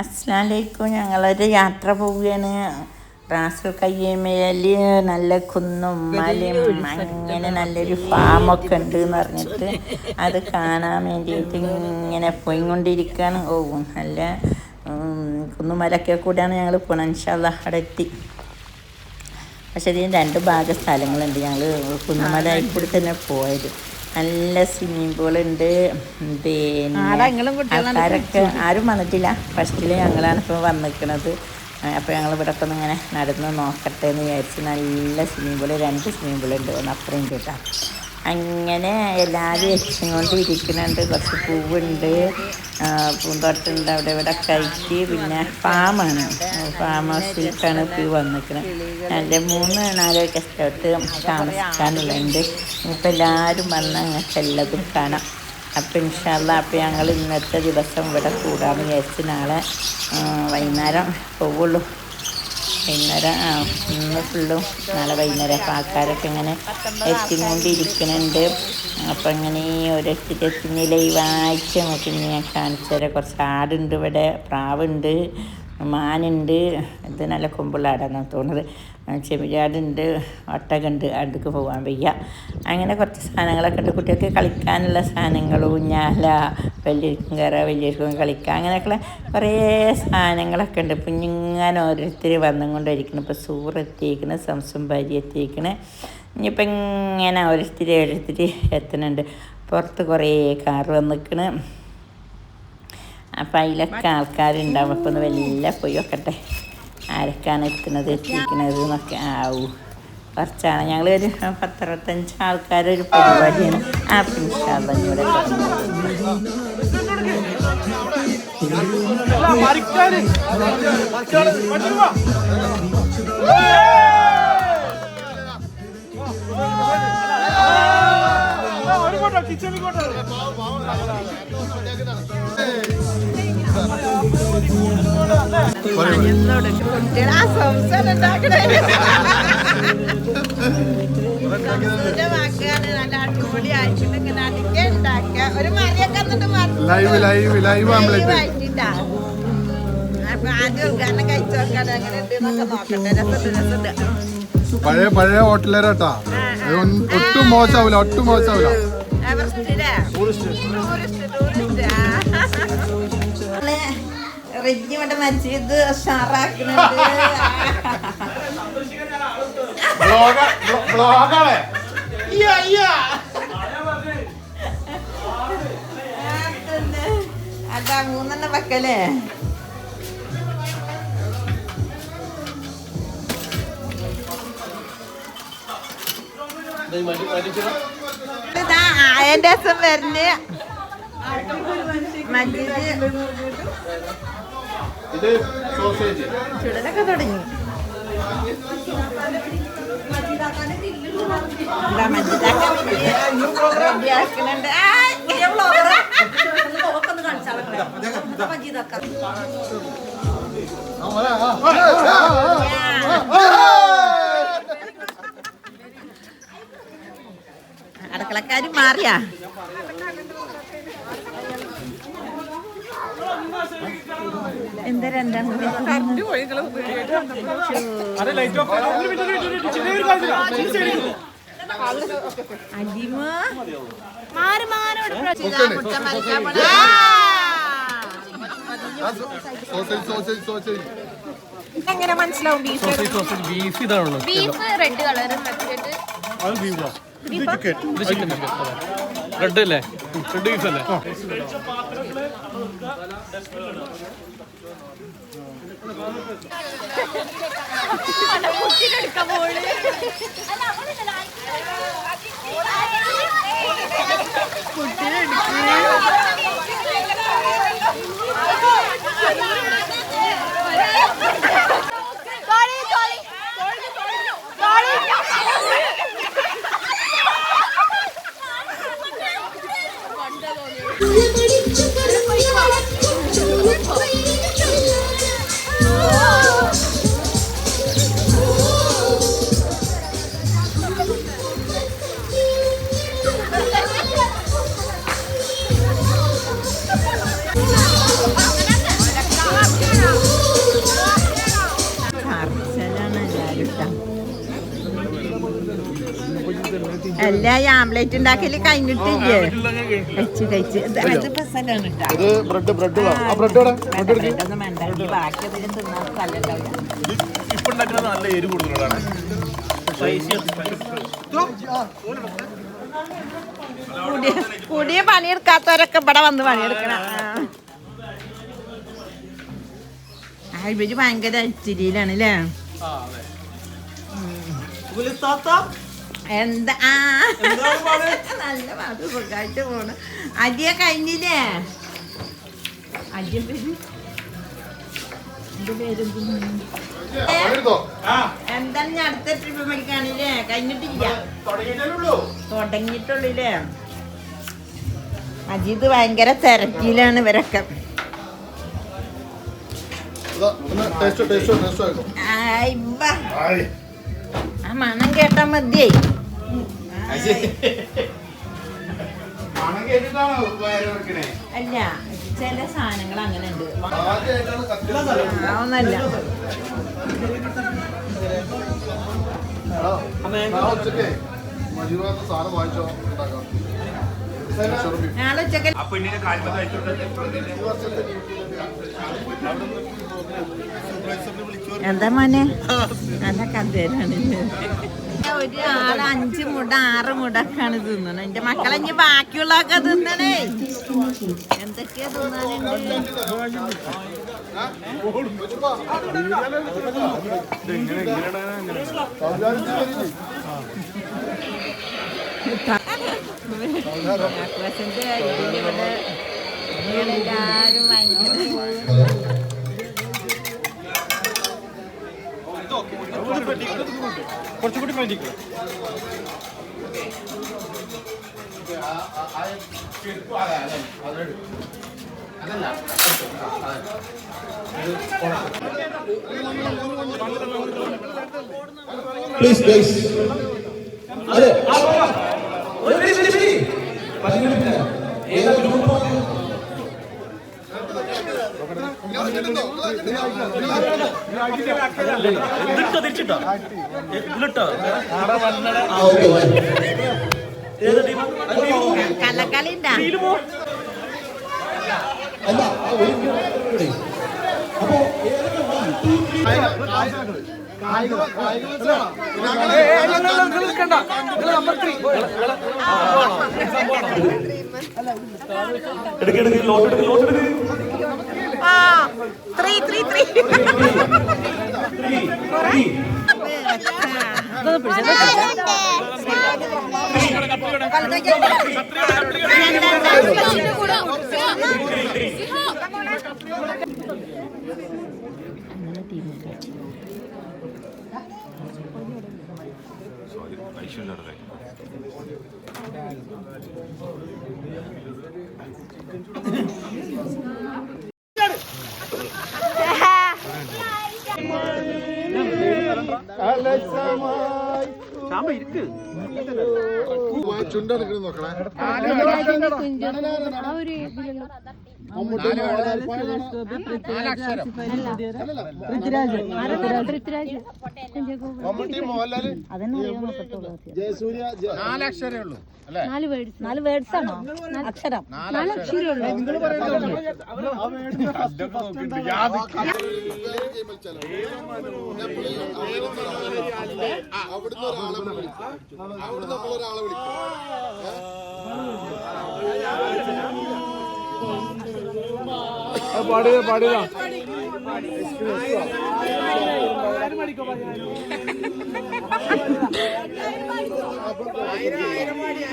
അസ്ലാമലൈക്കും ഞങ്ങളൊരു യാത്ര പോവുകയാണ്. റാസൽ കയ്യമേലി നല്ല കുന്നും മലയും അങ്ങനെ നല്ലൊരു ഫാമൊക്കെ ഉണ്ട് എന്ന് പറഞ്ഞിട്ട് അത് കാണാൻ വേണ്ടിയിട്ട് ഇങ്ങനെ പോയിക്കൊണ്ടിരിക്കുകയാണ് പോകും നല്ല കുന്നുമലൊക്കെ കൂടിയാണ് ഞങ്ങൾ പോകണം ഇൻഷാല്ല അവിടെ എത്തി. പക്ഷേ ഇതിന് രണ്ട് ഭാഗ സ്ഥലങ്ങളുണ്ട്. ഞങ്ങൾ കുന്നുമലയിൽ കൂടി തന്നെ പോയത്. നല്ല സ്വിമ്മിംഗ് പൂൾ ഉണ്ട്. പിന്നെ ആൾക്കാരൊക്കെ ആരും വന്നിട്ടില്ല. ഫസ്റ്റിൽ ഞങ്ങളാണ് ഇപ്പോൾ വന്നിരിക്കുന്നത് അപ്പോൾ ഞങ്ങൾ ഇവിടെ ഒക്കെ ഇങ്ങനെ നടന്ന് നോക്കട്ടെ എന്ന് വിചാരിച്ച് നല്ല സ്വിമ്മിംഗ് പൂൾ രണ്ട് സ്വിമ്മിംഗ് പൂൾ ഉണ്ട്. ഒന്ന് അപ്പുറം കേട്ടോ. അങ്ങനെ എല്ലാവരും വെച്ചുകൊണ്ട് ഇരിക്കുന്നുണ്ട്. കുറച്ച് പൂവുണ്ട്. പൂന്തോട്ടമുണ്ട് അവിടെ ഇവിടെ കഴിച്ച് പിന്നെ ഫാമാണ്. ഫാം ഹൗസിലേക്കാണ് ഈ വന്നിരിക്കുന്നത്. എന്റെ മൂന്ന് നാല് ഗസ്റ്റ് താമസിക്കാനുള്ളുണ്ട് ഇപ്പം എല്ലാവരും വന്ന് അങ്ങനത്തെ എല്ലാതും കാണാം. അപ്പം ഇൻഷാല്ല അപ്പം ഞങ്ങൾ ഇന്നത്തെ ദിവസം ഇവിടെ കൂടാമെന്ന് വിചാരിച്ച് നാളെ വൈകുന്നേരം പോവുള്ളൂ. വൈകുന്നേരം ഇന്ന് ഫുള്ളും നാളെ വൈകുന്നേരം അപ്പം ആൾക്കാരൊക്കെ ഇങ്ങനെ എത്തിക്കൊണ്ടിരിക്കുന്നുണ്ട് അപ്പം ഇങ്ങനെ ഓരോരുത്തർ എത്തിന് ലൈവാഴ്ച നമുക്ക് ഇനി ഞാൻ കാണിച്ചു തരാം. കുറച്ച് ആടുണ്ട് ഇവിടെ പ്രാവുണ്ട്. മാനുണ്ട്. ഇത് നല്ല കൊമ്പുള്ള ആടാണെന്ന് തോന്നുന്നത് ചെവിയാടുണ്ട് ഒട്ടകുണ്ട് അടുക്ക് പോകാൻ വയ്യ. അങ്ങനെ കുറച്ച് സാധനങ്ങളൊക്കെ ഉണ്ട്. കുട്ടികൾക്ക് കളിക്കാനുള്ള സാധനങ്ങൾ ഊഞ്ഞാല വലിയവർക്കും കയറാം വലിയവർക്കും കളിക്കാം അങ്ങനെയൊക്കെയുള്ള കുറേ സാധനങ്ങളൊക്കെ ഉണ്ട്. ഇങ്ങനെ ഓരോരുത്തർ വന്നുകൊണ്ടിരിക്കണം ഇപ്പോൾ സൂറ് എത്തിയിരിക്കണം സംസം ഭാര്യ എത്തിയിരിക്കണം ഇനിയിപ്പോൾ ഇങ്ങനെ ഓരോരുത്തർ ഓരോരുത്തർ എത്തുന്നുണ്ട് പുറത്ത് കുറേ കാറ് വന്നിക്കണ്. അപ്പം അതിലൊക്കെ ആൾക്കാരുണ്ടാവും. അപ്പം ഒന്ന് വലിയ പോയി വെക്കട്ടെ ആരൊക്കെയാണ് എത്തുന്നത് എത്തിക്കുന്നത് എന്നൊക്കെ. ആവൂ. കുറച്ചാണ്. ഞങ്ങൾ ഒരു പത്തറുപത്തഞ്ച് ആൾക്കാരൊരു പരിപാടിയാണ്. ആ പിൻഷാദ് ഇവിടെ ലൈവ് ലൈവ് ലൈവ് ആംബ്ലേറ്റ് പഴയ പഴയ ഹോട്ടലേരാട്ടാ ഒട്ടും മോശാവൂല ഒട്ടും മോശാവൂല. ടൂറിസ്റ്റ് ടൂറിസ്റ്റ് ടൂറിസ്റ്റ് മറ്റേ ഇവിടെ മരിച്ചത് ഉഷാറാക്കുന്നുണ്ട്. അതാ മൂന്നെണ്ണം വെക്കലേ ഇതാ ആയന്റെ ദിവസം വരുന്ന മജീദ്. ഇത് സോസേജ് ചുടലൊക്കെ തുടങ്ങി. അടുക്കളക്കാര് മാറിയാ എന്താ രണ്ടാം അടിമ മാറി മാറി എങ്ങനെ മനസ്സിലാവും ബീഫ് ബീഫ് ഇതാണല്ലോ ബീഫ് റെഡ് കളർ മറ്റേത് റെഡ് അല്ലേ? റെഡ് പീസ് അല്ലേ? ആ. അല്ല ഈ ആംപ്ലേറ്റ് ഉണ്ടാക്കൽ കഴിഞ്ഞിട്ടില്ലേ? കഴിച്ച് കഴിച്ച്. ഇത് ബ്രെഡ് ബ്രെഡ് ബ്രെഡ് ബ്രെഡ് ബാക്കി തിന്നാൻ സ്ഥലമുണ്ടാവില്ല ഇപ്പൊ നല്ല എരിവ് കൂടുതലാണ് കൂടിയ കൂടിയ പണിയെടുക്കാത്തവരൊക്കെ ഇവിടെ വന്ന് പണിയെടുക്കണ. ഇവർ ഭയങ്കര അച്ചിരിയിലാണ് അല്ലേ എന്താ? ആ. നല്ല പാട്ട് സുഖമായിട്ട് പോണ്. അടിയ കഴിഞ്ഞില്ലേ? എന്താണ് ഞാൻ അടുത്ത ട്രിപ്പ് മേടിക്കാണില്ലേ കഴിഞ്ഞിട്ടില്ല. തുടങ്ങിയിട്ടുള്ളില്ലേ? അജിത് ഭയങ്കര തിരക്കിലാണ് ഇവരൊക്കെ. ആ മണം കേട്ടാ മതിയേ അല്ല ചില സാധനങ്ങൾ അങ്ങനെ ഉണ്ട് ഒന്നല്ല നാളെ ഉച്ചക്കേ വർഷത്തെ എന്താ മോനെ എന്താ കഥയിലാണ് ഒരു ആൾ അഞ്ച് മുട ആറ് മുടക്കാണ് തിന്നണത് എന്റെ മക്കളെ ഇനി ബാക്കിയുള്ളതൊക്കെ തിന്നണേ. എന്തൊക്കെയാ തിന്നാനുണ്ട്? ആരും ഇതിന്റെ എല്ലാരും ഭയങ്കര കുറച്ചുകൂടി മേടിക്കുക പ്ലീസ് പ്ലീസ് അതെ. ഒരു പതിനെട്ടില്ല ഏതാ ഗ്രൂപ്പാണ് ഇതിട്ടോ തിരിച്ചിട്ടോ? ഇതിലിട്ടോ? ഏത് ടീം കള്ളക്കളി ഉണ്ടാ അല്ല ആ ഒരു ഗ്രൂപ്പ് അപ്പോ ഏതൊക്കെ വൺ ടു ത്രീ ആ ത്രീ ത്രീ ത്രീ ചുണ്ടെടുക്കണം നോക്കണേ മമ്മൂട്ടി മോഹൻലാൽ നോക്കണേ. ഒരു അല്ലേ നാല് വേർഡ്സ് നാല് വേർഡ്സ് ആണോ അക്ഷരം നാല് അക്ഷരമുള്ളൂ അവിടുന്ന് ഒരാളെ വിളിക്കും. അവിടുന്ന് നമ്മളൊരാളെ വിളിക്കും. பாடுதா பாடுதா ஆயிரம் ஆயிரம் ஆயிரம்